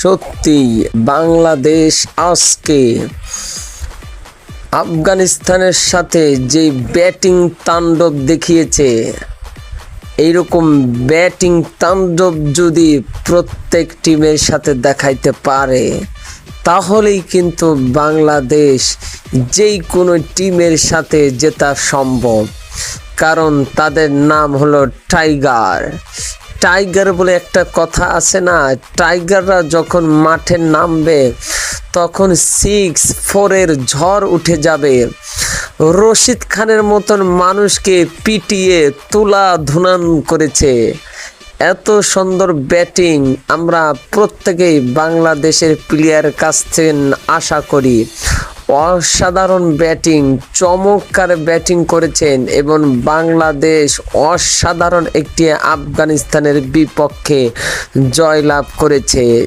সত্যি বাংলাদেশ আজকে আফগানিস্তানের সাথে যে ব্যাটিং তাণ্ডব দেখিয়েছে, এইরকম ব্যাটিং তাণ্ডব যদি প্রত্যেক টিমের সাথে দেখাইতে পারে, তাহলেই কিন্তু বাংলাদেশ যেই কোনো টিমের সাথে জেতা সম্ভব। কারণ তাদের নাম হলো টাইগার। টাইগার বলে একটা কথা আছে না? টাইগাররা যখন মাঠে নামবে, তখন সিক্স ফোরের ঝড় উঠে যাবে। রশিদ খানের মতন মানুষকে পিটিয়ে তুলা ধুনান করেছে। এত সুন্দর ব্যাটিং আমরা প্রত্যেকেই বাংলাদেশের প্লেয়ার কাছ থেকে আশা করি। অসাধারণ ব্যাটিং চমৎকার ব্যাটিং করেছেন এবং বাংলাদেশ অসাধারণ একটি আফগানিস্তানের বিপক্ষে জয়লাভ করেছে।